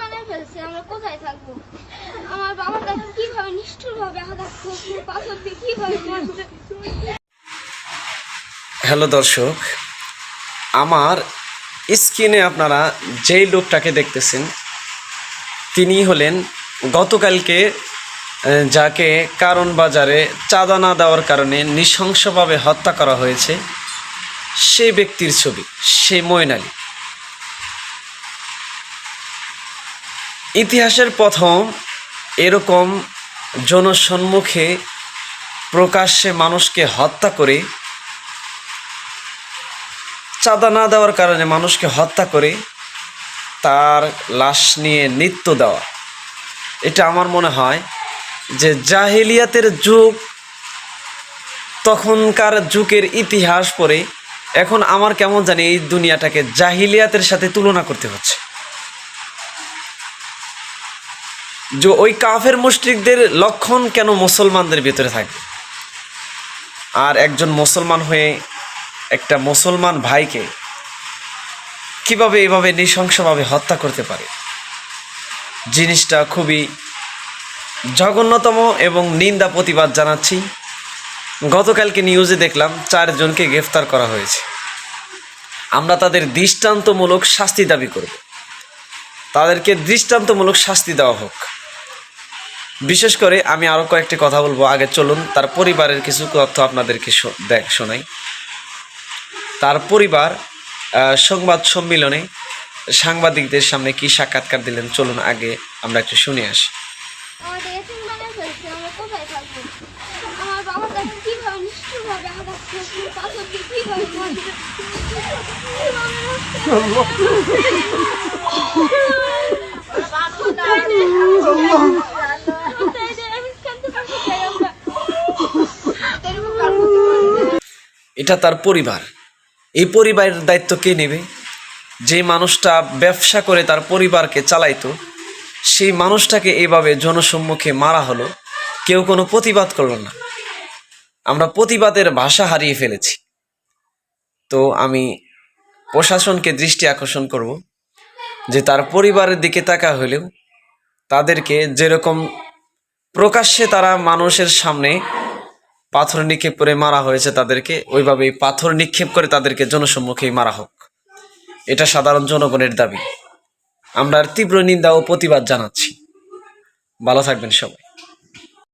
বানায় ফেলছে, আমরা কোথায় থাকব? আমার কাছে কীভাবে আঘাত করছে, পাথর দিয়ে কীভাবে হ্যালো দর্শক, আমার স্ক্রিনে আপনারা যেই লোকটাকে দেখতেছেন, তিনি হলেন গতকালকে যাকে কারণ বাজারে চাঁদা না দেওয়ার কারণে নৃশংসভাবে হত্যা করা হয়েছে, সেই ব্যক্তির ছবি, সেই মইন ইতিহাসের প্রথম এরকম জনসম্মুখে প্রকাশ্যে মানুষকে হত্যা করে, চাঁদা না দেওয়ার কারণে মানুষকে হত্যা করে তার লাশ নিয়ে নৃত্য দেওয়া। এটা আমার মনে হয় যে জাহিলিয়াতের যুগ, তখনকার যুগের ইতিহাস পড়ে এখন আমার কেমন জানি এই দুনিয়াটাকে জাহিলিয়াতের সাথে তুলনা করতে হচ্ছে। যে ওই কাফের মুশরিকদের লক্ষণ কেন মুসলমানদের ভিতরে থাকবে আর একজন মুসলমান হয়ে একটা মুসলমান ভাইকে কীভাবে এভাবে নৃশংসভাবে হত্যা করতে পারে? জিনিসটা খুবই জঘন্যতম এবং নিন্দা প্রতিবাদ জানাচ্ছি। গতকালকে নিউজে দেখলাম চারজনকে গ্রেফতার করা হয়েছে। আমরা তাদের দৃষ্টান্তমূলক শাস্তি দাবি করব। তাদেরকে দৃষ্টান্তমূলক শাস্তি দেওয়া হোক। বিশেষ করে আমি আরও কয়েকটি কথা বলব, আগে চলুন। তার পরিবারের কিছু তথ্য আপনাদেরকে দেখ, শোনাই। তার পরিবার সংবাদ সম্মেলনে সাংবাদিকদের সামনে কি সাক্ষাৎকার দিলেন? চলুন আগে আমরা একটু শুনে আসি। আমরা কোথায় থাকব আমার বাবার কাছে কীভাবে নিষ্ঠুর ভাবে আঘাত করছে পাথর দিয়ে কীভাবে মারছে আমি কাঁদতে পারছি তাই আমরা এটা তার পরিবার। এই পরিবারের দায়িত্ব কে নেবে? যে মানুষটা ব্যবসা করে তার পরিবারকে চালাইতো, সেই মানুষটাকে এভাবে জনসম্মুখে মারা হলো, কেউ কোনো প্রতিবাদ করল না। আমরা প্রতিবাদের ভাষা হারিয়ে ফেলেছি। তো আমি প্রশাসনকে দৃষ্টি আকর্ষণ করব যে তার পরিবারের দিকে তাকা হলেও তাদেরকে যেরকম প্রকাশ্যে তারা মানুষের সামনে পাথর নিক্ষেপ করে মারা হয়েছে তাদেরকে, ওইভাবেই পাথর নিক্ষেপ করে তাদেরকে জনসম্মুখেই মারা হোক। এটা সাধারণ জনগণের দাবি। আমরা তীব্র নিন্দা ও প্রতিবাদ জানাচ্ছি। ভালো থাকবেন সবাই।